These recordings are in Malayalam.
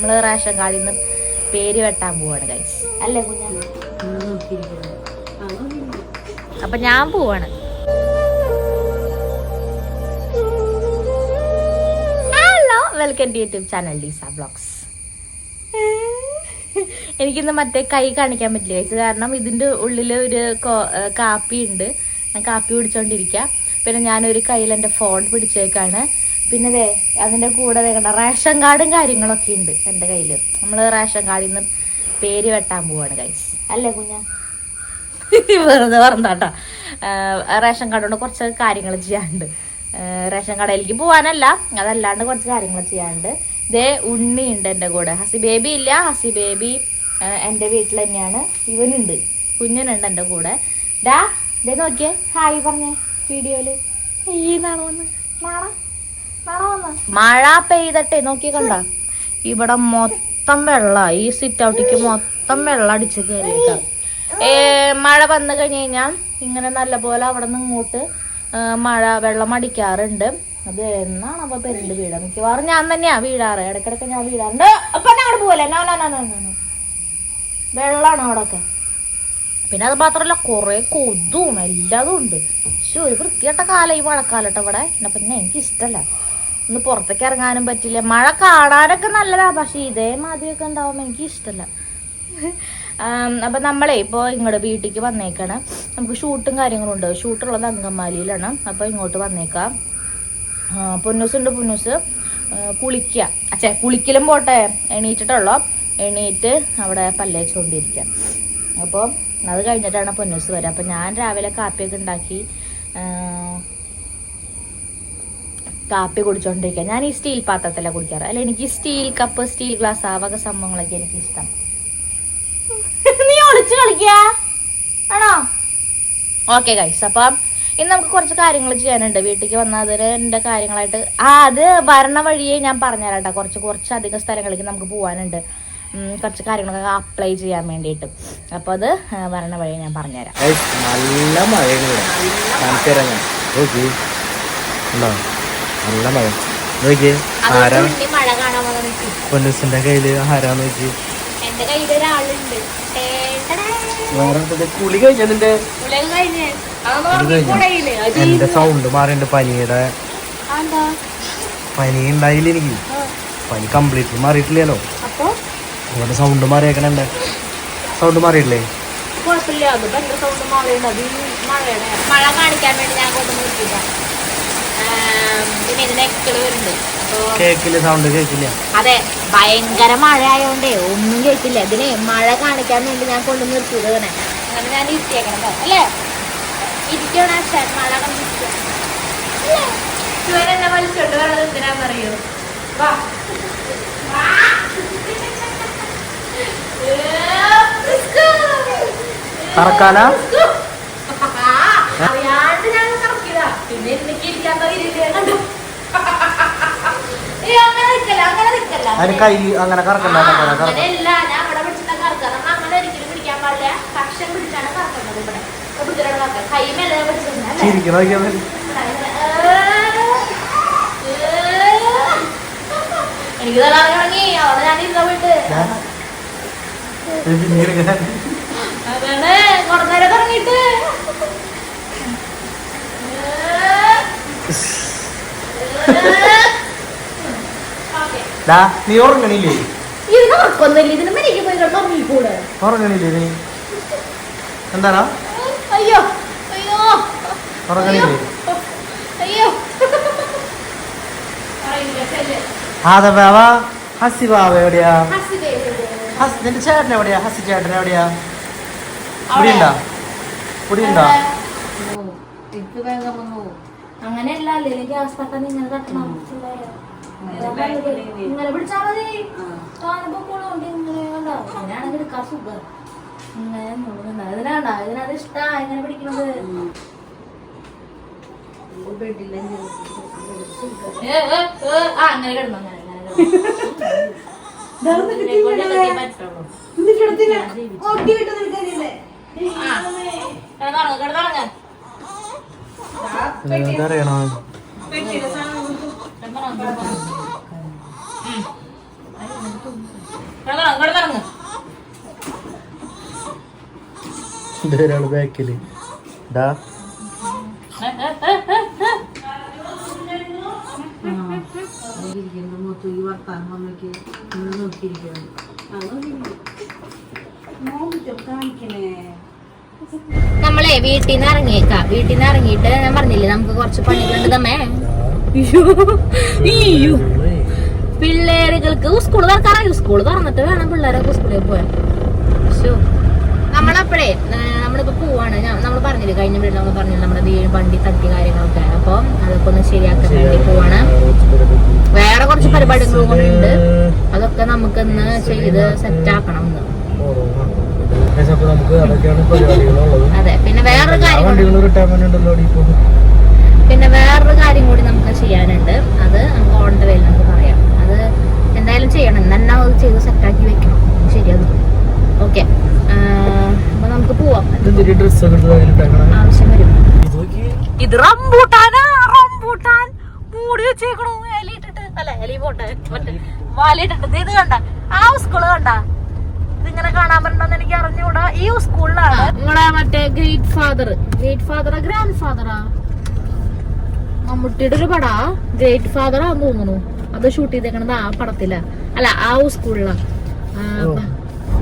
നമ്മൾ റേഷൻ കാർഡിൽ നിന്ന് പേര് വെട്ടാൻ പോവാണ് ഗൈസ് അല്ലേ കുഞ്ഞാ? അപ്പൊ ഞാൻ പോവാണ്. Hello welcome to YouTube channel ഡീസ blogs എനിക്കിന്ന് മറ്റേ കൈ കാണിക്കാൻ പറ്റില്ല ഗൈസ് കാരണം ഇതിന്റെ ഉള്ളിൽ ഒരു കാപ്പി ഉണ്ട്. ഞാൻ കാപ്പി കുടിച്ചോണ്ടിരിക്കുക പിന്നെ ഞാനൊരു കയ്യിൽ എന്റെ ഫോൺ പിടിച്ചേക്കാണ്. പിന്നെ ദേ അതിന്റെ കൂടെ വേണ്ട റേഷൻ കാർഡും കാര്യങ്ങളൊക്കെ ഉണ്ട് എന്റെ കയ്യിൽ നമ്മൾ റേഷൻ കാർഡിൽ നിന്ന് പേര് വെട്ടാൻ പോവാണ് ഗൈസ് അല്ലേ കുഞ്ഞ? വെറുതെ പറഞ്ഞാട്ടോ റേഷൻ കാർഡ് കൊണ്ട് കുറച്ച് കാര്യങ്ങൾ ചെയ്യാണ്ട് റേഷൻ കടയിലേക്ക് പോവാനല്ല അതല്ലാണ്ട് കുറച്ച് കാര്യങ്ങൾ ചെയ്യാണ്ട് ദേ ഉണ്ണി ഉണ്ട് എന്റെ കൂടെ. ഹസി ബേബി ഇല്ല. ഹസി ബേബി എന്റെ വീട്ടിൽ തന്നെയാണ്. ഇവനുണ്ട്. കുഞ്ഞനുണ്ട് എന്റെ കൂടെ. ഡാ ദേ നോക്കിയേ. ഹായ് പറഞ്ഞേ വീഡിയോയിൽ. ഈ നാളെ വന്ന് നാളെ. മഴ പെയ്തട്ടെ നോക്കി കണ്ട. ഇവിടെ മൊത്തം വെള്ള. ഈ സിറ്റ് ഔട്ടിക്ക് മൊത്തം വെള്ളം അടിച്ച് കയറിയേക്കാം ഏ, മഴ വന്നു കഴിഞ്ഞു കഴിഞ്ഞാൽ ഇങ്ങനെ നല്ലപോലെ അവിടെ നിന്ന് ഇങ്ങോട്ട് മഴ വെള്ളം അടിക്കാറുണ്ട്. അത് എന്നാണ് അപ്പൊ പെരുണ്ട് വീടാ മിക്കവാറും ഞാൻ തന്നെയാ വീഴാറ്. ഇടക്കിടക്ക് ഞാൻ വീഴാറുണ്ട്. അപ്പൊ ഞാൻ അവിടെ നോ വെള്ളാണ് അവിടെയൊക്കെ പിന്നെ അത് മാത്രമല്ല കുറെ കൊതും എല്ലാതും ഉണ്ട്. ഒരു വൃത്തികെട്ട കാലം ഈ മഴക്കാലട്ടെ ഇവിടെ. പിന്നെ എനിക്ക് ഇഷ്ടമല്ല ഒന്ന് പുറത്തേക്ക് ഇറങ്ങാനും പറ്റില്ല. മഴ കാണാനൊക്കെ നല്ലതാ. പക്ഷെ ഇതേ മാതിരിയൊക്കെ ഉണ്ടാവുമ്പോ എനിക്ക് ഇഷ്ടമല്ല അപ്പം നമ്മളെ ഇപ്പൊ ഇങ്ങോട്ട് വീട്ടിലേക്ക് വന്നേക്കാണ്. നമുക്ക് ഷൂട്ടും കാര്യങ്ങളും ഉണ്ട്. ഷൂട്ടുള്ളത് അങ്കമാലിയിലാണ്. അപ്പോൾ ഇങ്ങോട്ട് വന്നേക്കാം. പൊന്നൂസ് ഉണ്ട് പൊന്നൂസ്. കുളിക്കുക അച്ഛേ കുളിക്കലും പോട്ടെ. എണീറ്റിട്ടുള്ളോ? എണീറ്റ് അവിടെ പല്ലേച്ചുകൊണ്ടിരിക്കുക അപ്പോൾ അത് കഴിഞ്ഞിട്ടാണ് പൊന്നൂസ് വരിക അപ്പം ഞാൻ രാവിലെ കാപ്പിയൊക്കെ ഉണ്ടാക്കി കാപ്പി കുടിച്ചോണ്ടിരിക്കുക ഞാൻ ഈ സ്റ്റീൽ പാത്രത്തിലാണ് കുടിക്കാറ്. അല്ല എനിക്ക് സ്റ്റീൽ കപ്പ് സ്റ്റീൽ ഗ്ലാസ് ആ വക സംഭവങ്ങളൊക്കെ എനിക്ക് ഇഷ്ടം നീ ഒളിച്ചു കളിക്കുക ആണോ? ഓക്കെ ഗൈസ് അപ്പം ഇന്ന് നമുക്ക് കുറച്ച് കാര്യങ്ങൾ ചെയ്യാനുണ്ട്. വീട്ടിലേക്ക് വന്നാൽ എന്റെ കാര്യങ്ങളായിട്ട്. ആ അത് വരണ വഴിയെ ഞാൻ പറഞ്ഞുതരാം കേട്ടോ കുറച്ച് കുറച്ച് അധികം സ്ഥലങ്ങളിലേക്ക് നമുക്ക് പോകാനുണ്ട് കുറച്ച് കാര്യങ്ങളൊക്കെ അപ്ലൈ ചെയ്യാൻ വേണ്ടിയിട്ട്. അപ്പോൾ അത് വരണ വഴിയെ ഞാൻ പറഞ്ഞുതരാം. നല്ല മഴയാണ് നല്ല മഴ. നോക്കി ആരാ? പൊന്നൂസിന്റെ കയ്യിൽ ആരാ നോക്കി? കുളി കഴിഞ്ഞ നിന്റെ? എന്റെ സൗണ്ട് മാറിയുണ്ട് പനിയുടെ പനി ഉണ്ടായില്ല എനിക്ക്? പനി കംപ്ലീറ്റ്ലി മാറിയിട്ടില്ലല്ലോ. അതുകൊണ്ട് സൗണ്ട് മാറിയേക്കണേ സൗണ്ട് മാറിയില്ലേ കുഴപ്പമില്ല. അത് ഭയങ്കര സൗണ്ട് മാറിയുണ്ട് അത് മഴ കാണിക്കാൻ വേണ്ടി ഞാൻ കൊണ്ടു പിന്നെ ഇതിന് സൗണ്ട് കേക്കില്ല? അതെ ഭയങ്കര മഴ ആയതുകൊണ്ടേ ഒന്നും കേട്ടില്ല ഇതിനെ മഴ കാണിക്കാൻ വേണ്ടി ഞാൻ കൊണ്ടു നിർത്തിയത് തന്നെ അങ്ങനെ ഞാൻ ഇരുത്തിയേക്കണം കേട്ടോ. അല്ലേ? ഇരിക്കണം അച്ഛൻ മഴ കണ്ടിരിക്കുക എന്നെ വലിച്ചോണ്ട് വരണത് എന്തിനാന്നറിയോ വാ. വാ. ഏ, let's go. കറക്കാനാ ആ, അറിയാണ്ട് ഞാൻ കറക്കിയതാ. പിന്നെ എനിക്ക് ഇരിക്കാത്ത ഇരിക്കുക കണ്ടു. ഏയ് അങ്ങനെ നിക്കല്ല, അങ്ങനെ നിക്കല്ല. അതിന് കൈ അങ്ങനെ കറക്കണ്ട അങ്ങനെയല്ല, ഞാൻ ഇവിടെ പിടിച്ചിട്ടാ കറക്കുക. നമ്മൾ അങ്ങനെ ഒരിക്കലും പിടിക്കാൻ പാടില്ല. പിടിച്ചാണ് കറക്കുന്നത് ഇവിടെ. കുതിരയുടെ. കൈ മേലെ പിടിച്ചിരുന്നേ, എനിക്ക് തല തുടങ്ങി അവിടെ ഞാൻ ഇരുന്ന പോയിട്ട്. ഞാൻ? ഇത് പിന്നീട് ഇങ്ങനെ. അതാണ്. കുറച്ചു നേരം തുടങ്ങിയിട്ട് നീ ഉറങ്ങണില്ലേ? ഇതിന് ഉറക്കൊന്നുമില്ല. ഇതിന് മെനിക്ക് പോയി കിടന്ന് ഉറങ്ങിക്കൂടെ ഉറങ്ങണില്ലേ നീ? എന്താടാ? അയ്യോ അയ്യോ. ഉറങ്ങണില്ലേ? അയ്യോ. അറിയില്ല, ചെല്ല്. അതെ ബാബ ഹസി ബാബ എവിടെയാ? നിന്റെ ചേട്ടൻ എവിടെയാ? ഹസി ചേട്ടൻ എവിടെയാ? അവിടെ. ഇവിടെ ഉണ്ടാ ഇവിടെ ഉണ്ടാ എനിക്ക് വേഗം വന്നു. അങ്ങനെയല്ല അല്ലെങ്കിൽ ഗ്യാസ് തട്ടാൻ ഇങ്ങനെ തട്ടണം ഇങ്ങനെ പിടിച്ചാ ഇങ്ങനെ കണ്ടോ ഇങ്ങനെ ഇങ്ങനെ ആ അങ്ങനെ. ഇതൊരാൾ ബാക്കിൽ. ഡാ. നമ്മളെ വീട്ടിൽ നിന്ന് ഇറങ്ങിയേക്കാം വീട്ടിൽ നിന്ന് ഇറങ്ങിയിട്ട് ഞാൻ പറഞ്ഞില്ലേ നമുക്ക് കുറച്ച് പണികളുണ്ട് തമ്മേ പിള്ളേരുകൾക്ക് സ്കൂൾ തുറക്കാറായി? സ്കൂൾ തുറന്നിട്ട് വേണം പിള്ളേരൊക്കെ സ്കൂളിൽ പോയാൽ. നമ്മളപ്പോഴേ നമ്മളിപ്പോ പോവാണ്. നമ്മൾ പറഞ്ഞില്ലേ കഴിഞ്ഞ വീട്ടിൽ നമ്മൾ പറഞ്ഞു നമ്മുടെ വീട് വണ്ടി തട്ടി കാര്യങ്ങളൊക്കെ. അപ്പൊ അതൊക്കെ ഒന്ന് ശരിയാക്കാൻ വേണ്ടി പോവാണ്. വേറെ കുറച്ച് പരിപാടികളും കൂടെ ഉണ്ട്. അതൊക്കെ നമുക്ക് ഇന്ന് ചെയ്ത് സെറ്റ് ആക്കണം ഒന്ന് അതെ പിന്നെ വേറൊരു കാര്യം പിന്നെ വേറൊരു കാര്യം കൂടി നമുക്ക് ചെയ്യാനുണ്ട്. അത് നമുക്ക് ഓൺ ദ വേയിൽ നമുക്ക് പറയാം. അത് എന്തായാലും ചെയ്യണം. എന്നാ അത് ചെയ്ത് സെറ്റാക്കി വെക്കണം. ശരിയാകും ഓക്കെ. ഇത് റംബൂട്ടാനാ? റംബൂട്ടാൻ മൂടി വെച്ചേക്കണു. എലിയിട്ടിട്ട്. അല്ല എലി പോട്ടെ. മറ്റേ വാലിട്ടിട്ട് ഇത് കണ്ട. ആ സ്കൂൾ കണ്ട. ഇതിങ്ങനെ കാണാൻ പറ്റണമെന്ന് എനിക്ക് അറിഞ്ഞുകൂടാ. ഈ സ്കൂളിലാണ് നിങ്ങളെ മറ്റേ ഗ്രേറ്റ് ഫാദർ ഗ്രേറ്റ് ഫാദറാ ഗ്രാൻഡ് ഫാദറാ മമ്മൂട്ടിയുടെ ഒരു പടാ. ഗ്രേറ്റ് ഫാദർ ആന്ന് തോന്നുന്നു. അത് ഷൂട്ട് ചെയ്തേക്കണത് ആ പടത്തില. അല്ല ആ സ്കൂളിലാ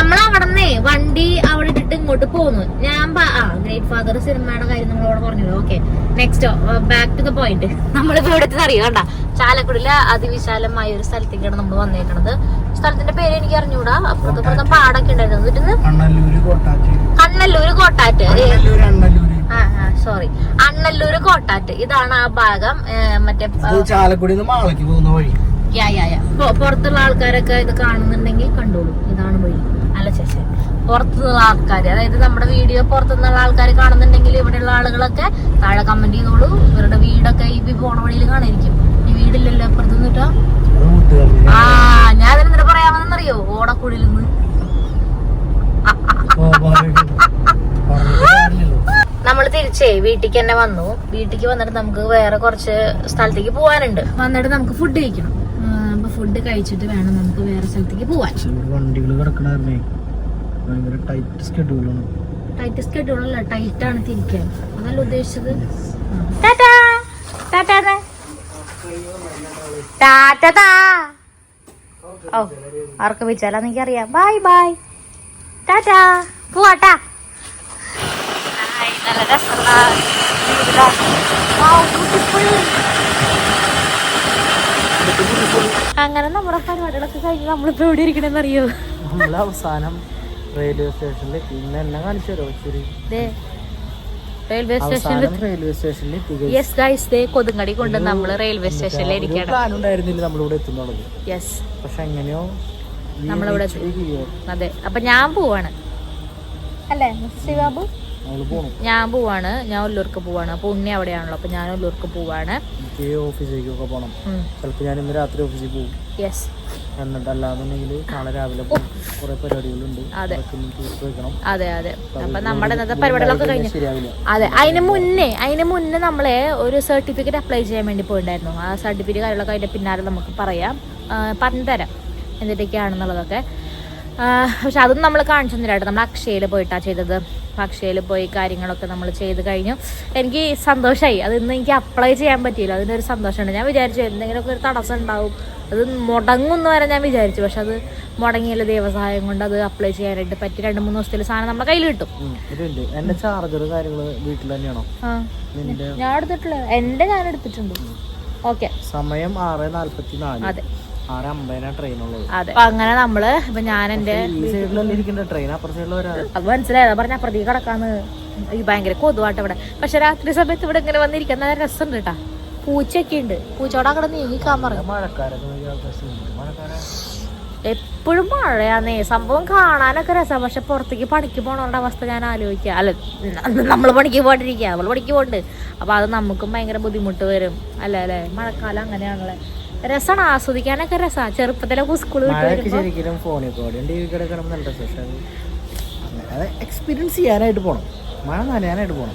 നമ്മളവിടന്നേ വണ്ടി അവിടെ ഇട്ടിട്ട് ഇങ്ങോട്ട് പോന്നു. ഞാൻ ആ ഗ്രേറ്റ് ഫാദർ സിനിമയുടെ കാര്യം നമ്മളവിടെ പറഞ്ഞല്ലോ. Okay next back to the point നമ്മളിപ്പോ ഇവിടുത്തെ അറിയാം? കണ്ട? ചാലക്കുടിയിലെ അതിവിശാലമായ ഒരു സ്ഥലത്തേക്കാണ് നമ്മൾ വന്നേക്കണത്. സ്ഥലത്തിന്റെ പേര് എനിക്ക് അറിഞ്ഞൂടാ. അപ്പുറത്ത് ഇപ്പുറത്തെ പാടൊക്കെ ഉണ്ടായിരുന്നു കണ്ണല്ലൂര് കോട്ടാറ്റ്. സോറി അണ്ണല്ലൂര്. കോട്ടാറ്റ്. ഇതാണ് ആ ഭാഗം. മറ്റേ ഇത് ചാലക്കുടി മാളയ്ക്ക് പോകുന്ന വഴി. യാ യാ യാ. പുറത്തുള്ള ആൾക്കാരൊക്കെ ഇത് കാണുന്നുണ്ടെങ്കിൽ കണ്ടോളൂ. ഇതാണ് വഴി. അല്ല ചേച്ചി പുറത്തുനിന്നുള്ള ആൾക്കാർ അതായത് നമ്മുടെ വീഡിയോ പുറത്തുനിന്നുള്ള ആൾക്കാർ കാണുന്നുണ്ടെങ്കിൽ ഇവിടെയുള്ള ആളുകളൊക്കെ താഴെ കമന്റ് ചെയ്തോളൂ ഇവരുടെ വീടൊക്കെ ഈ പോണ വഴിയിൽ കാണിരിക്കും ഈ വീടില്ലല്ലോ അപ്പുറത്ത് നിന്നിട്ടോ? ആ ഞാൻ അതിനെന്താ പറയാമെന്നറിയോ? ഓടക്കുഴിയിൽ നിന്ന്. നമ്മൾ തിരിച്ചേ വീട്ടിക്ക് തന്നെ വന്നു. വീട്ടിലേക്ക് വന്നിട്ട് നമുക്ക് വേറെ കുറച്ച് സ്ഥലത്തേക്ക് പോകാനുണ്ട് വന്നിട്ട് നമുക്ക് ഫുഡ് കഴിക്കണം. ഫുഡ് കഴിച്ചിട്ട് വേണം നമുക്ക് വേറെ സ്ഥലത്തേക്ക് പോവാൻ. വണ്ടികൾ കിടക്കണേ ഭയങ്കര ടൈറ്റ് സ്കെഡ്യൂളാണ് ടൈറ്റ് സ്കെഡ്യൂളല്ല ടൈറ്റ് ആണ് തിരിക്കാൻ. അതല്ല ഉദ്ദേശിച്ചത്? ടാറ്റാ ടാറ്റാ ടാറ്റാ ഓ ആർക്ക് വിളിച്ചാലാന്ന് എനിക്കറിയാം. ബൈ ബൈ ടാറ്റാ പോവാട്ടാ നല്ല രസമുള്ള അങ്ങനെ നമ്മുടെ പരിപാടികളൊക്കെ കഴിഞ്ഞ് നമ്മളിപ്പോ എവിടെ ഇരിക്കണെന്ന് അറിയോ? നമ്മൾ അവസാനം റെയിൽവേ സ്റ്റേഷനിൽ പിന്നെ എന്നെ കാണിച്ചു തരോ ശരി റെയിൽവേ സ്റ്റേഷനിൽ റെയിൽവേ സ്റ്റേഷനിൽ യെസ് ഗൈസ് ദേ കൊണ്ട് നമ്മൾ റെയിൽവേ സ്റ്റേഷനിൽ ഇരിക്കണം പ്ലാൻ ഉണ്ടായിരുന്നില്ല നമ്മളിവിടെ എത്തുന്നുള്ളത്. യെസ് പക്ഷെ എങ്ങനെയോ നമ്മളിവിടെ അതെ അപ്പൊ ഞാൻ പോവാണ്. അല്ലേ നമ്മൾ പോണം ഞാൻ പോവാണ്. ഞാൻ ഉള്ളൂർക്ക് പോവാണ്. അപ്പൊ ഉണ്ണി അവിടെയാണല്ലോ. അപ്പൊ ഞാൻ ഉള്ളൂർക്ക് പോവാണ്. ഓഫീസിലേക്കൊക്കെ പോണം. ചിലപ്പോൾ ഞാൻ ഇന്ന് രാത്രി ഓഫീസിൽ പോകും. യെസ് എന്നിട്ട് അല്ലാന്നുണ്ടെങ്കിൽ നാളെ രാവിലെ കുറെ പരിപാടികളുണ്ട്. അതെ. അതെ അപ്പൊ നമ്മുടെ ഇന്നത്തെ പരിപാടികളൊക്കെ കഴിഞ്ഞു. അതെ അതിന് മുന്നേ അതിന് മുന്നേ നമ്മളെ ഒരു സർട്ടിഫിക്കറ്റ് അപ്ലൈ ചെയ്യാൻ വേണ്ടി പോയിണ്ടായിരുന്നു. ആ സർട്ടിഫിക്കറ്റ് കാര്യങ്ങളൊക്കെ അതിന്റെ പിന്നാലെ നമുക്ക് പറയാം. പറഞ്ഞുതരാം. പറഞ്ഞു തരാം എന്തിട്ടൊക്കെയാണെന്നുള്ളതൊക്കെ പക്ഷെ അതൊന്നും നമ്മൾ കാണിച്ചു തന്നില്ലാട്ടോ. നമ്മൾ അക്ഷയയിൽ പോയിട്ടാ ചെയ്തത്. അക്ഷയയിൽ പോയി കാര്യങ്ങളൊക്കെ നമ്മൾ ചെയ്ത് കഴിഞ്ഞു. എനിക്ക് സന്തോഷമായി അത് ഇന്ന് എനിക്ക് അപ്ലൈ ചെയ്യാൻ പറ്റിയില്ല. അതിന്റെ ഒരു സന്തോഷമുണ്ട്. ഞാൻ വിചാരിച്ചു എന്തെങ്കിലുമൊക്കെ ഒരു തടസ്സം ഉണ്ടാവും. അത് മുടങ്ങുമെന്ന് വരെ ഞാൻ വിചാരിച്ചു. പക്ഷെ അത് മുടങ്ങിയില്ല ദേവസഹായം കൊണ്ട് അത് അപ്ലൈ ചെയ്യാനായിട്ട് പറ്റി. രണ്ട് മൂന്ന് ദിവസത്തിൽ സാധനം നമ്മുടെ കയ്യിൽ കിട്ടും. എന്റെ ചാർജർ കാര്യങ്ങൾ വീട്ടിൽ തന്നെയാണോ? ഞാൻ എടുത്തിട്ടില്ല എന്റെ ഞാൻ എടുത്തിട്ടുണ്ട്. ഓക്കെ സമയം ആറ് നാല്പത്തി നാല് അതെ. അതെ. അപ്പൊ അങ്ങനെ നമ്മൾ ഇപ്പൊ ഞാൻ എന്റെ അത് മനസ്സിലായതാ പറഞ്ഞ അപ്പുറത്തേക്ക് കിടക്കാന്ന് ഈ ഭയങ്കര കൊതുവാട്ട് ഇവിടെ. പക്ഷെ രാത്രി സമയത്ത് ഇവിടെ ഇങ്ങനെ വന്നിരിക്കാൻ നല്ല രസമുണ്ട് കേട്ടാ. പൂച്ചയൊക്കെ ഉണ്ട്. പൂച്ചോടെ അവിടെ നീങ്ങിക്കാൻ പറഞ്ഞു എപ്പോഴും മഴയാന്നേ. സംഭവം കാണാനൊക്കെ രസമാണ് പക്ഷെ പുറത്തേക്ക് പണിക്ക് പോണവരുടെ അവസ്ഥ ഞാൻ ആലോചിക്കുക അല്ല നമ്മൾ പണിക്ക് പോയിട്ടിരിക്കുക നമ്മൾ പണിക്ക് പോണ്ട് അപ്പൊ അത് നമുക്കും ഭയങ്കര ബുദ്ധിമുട്ട് വരും. അല്ലേ അല്ലേ? മഴക്കാലം അങ്ങനെയാണല്ലേ. രസമാണ് ആസ്വദിക്കാനൊക്കെ രസമാണ് ചെറുപ്പത്തിലൊക്കെ സ്കൂൾ ശരിക്കും ഫോണിൽ കൂടെ ടി വി കൂടെ കിടന്ന് നല്ല രസം പക്ഷെ അത് എക്സ്പീരിയൻസ് ചെയ്യാനായിട്ട് പോണം. മഴ നനയാനായിട്ട് കുഴിയും.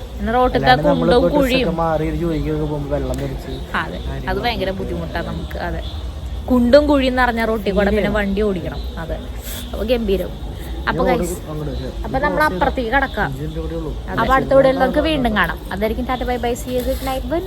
ഡ്രസ്സൊക്കെ മാറി ജോലിക്കൊക്കെ പോകുമ്പോൾ വെള്ളം തെറിച്ച് അതെ. അത് ഭയങ്കര ബുദ്ധിമുട്ടാണ് നമുക്ക്. അതെ. കുണ്ടും കുഴിയും നിറഞ്ഞ റോട്ടിൽ കൂടെ പിന്നെ വണ്ടി ഓടിക്കണം. അതെ. അപ്പൊ ഗംഭീരം. അപ്പൊ അപ്പൊ നമ്മൾ അപ്പുറത്തേക്ക് കടക്കാം. അപ്പൊ അടുത്ത വീഡിയോയിൽ നമുക്ക് വീണ്ടും കാണാം. അതായിരിക്കും tata bye bye. See good night bye